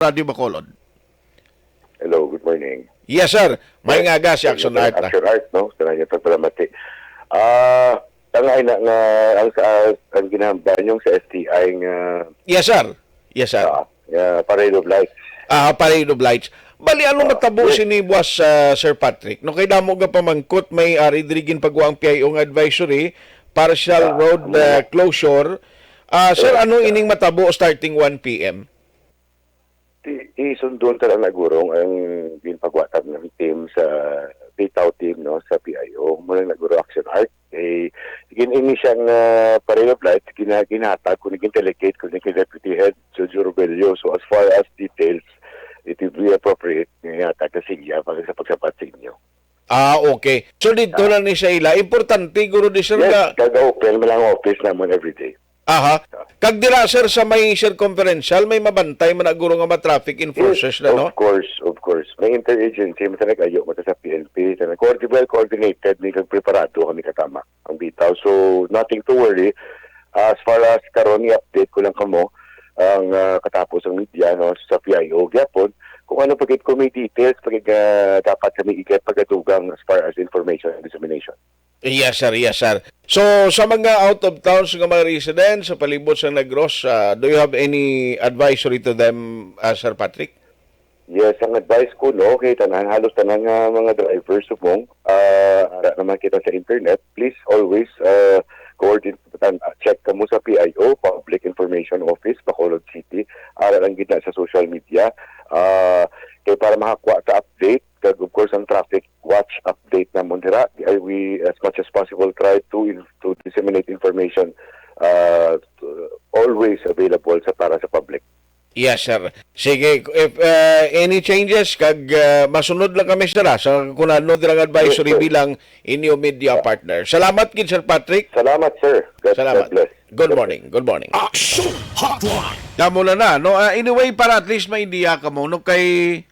Radio Bacolod. Hello, good morning. Yes, sir. May nga ga si Action Art. Action Art, no? Sa kanya pagpalamati. Ah, tangay na nga ang sa ang ginahambal yung sa STI nga Yes, sir. Yes, sir. uh, uh, Parade of Lights. Ah, parade of lights. Bali, ano matabo yes. si ni Boss ah, Sir Patrick? No, kay damo ga pamangkot, may ari dirigin pagwa ang PIO nga advisory, partial Ah, road ah, na? closure. Ah, sir, ano ining matabo starting 1 p.m.? Isundon talaga nagurong ang ginpagwatan ng team sa Bitaw team no sa PIO mula naguro action art eh gin-ini siyang uh, parade of lights gina ginhatag kun gin delegate kun gin deputy head Jojo Robelio so as far as details it will be appropriate nga hatag sa siya para sa pagsapat sa inyo Ah, okay. So dito lang ni sa ila. Importante guro di sir yes nga. kaga-open mo lang ang office namon every day Aha. Kag dira sir sa may circumferential may mabantay man guro nga ma-traffic enforcers na no. Of course, of course. May interagency, mo talaga ayo mo sa PNP. Coordi- well coordinated, may kag preparado kami katama ang bitaw. So, nothing to worry. As far as karon i-update ko lang kamo ang ah, katapos ang media no sa PIO gyapon kung ano pagit ko may details pagit ah, dapat kami iget pagadugang as far as information and dissemination. Yes, sir. Yes, sir. So, sa mga out of towns nga mga residents sa palibot sa Negros, ah, do you have any advisory to them, ah, Sir Patrick? Yes, ang advice ko no kay tanan halos tanan nga mga drivers subong uh, ara naman kita sa internet, please always uh, coordinate check kamo sa PIO, Public Information Office, Bacolod City, ara lang gid na sa social media. Uh, kay para makakuha sa update, kag of course ang traffic watch update na dira, I- we as much as possible try to to disseminate information uh, to- always available sa para sa public. Yes, sir. Sige, if ah, any changes, kag ah, masunod lang kami sir, ah, sa kung ano dirang advisory Yes, sir. bilang inyo media partner. Salamat kid Sir Patrick. Salamat sir. God, Salamat. God bless. Good morning. Good morning. Action Hotline. Damo na na, no? Ah, anyway, para at least may idea ka mo, no, kay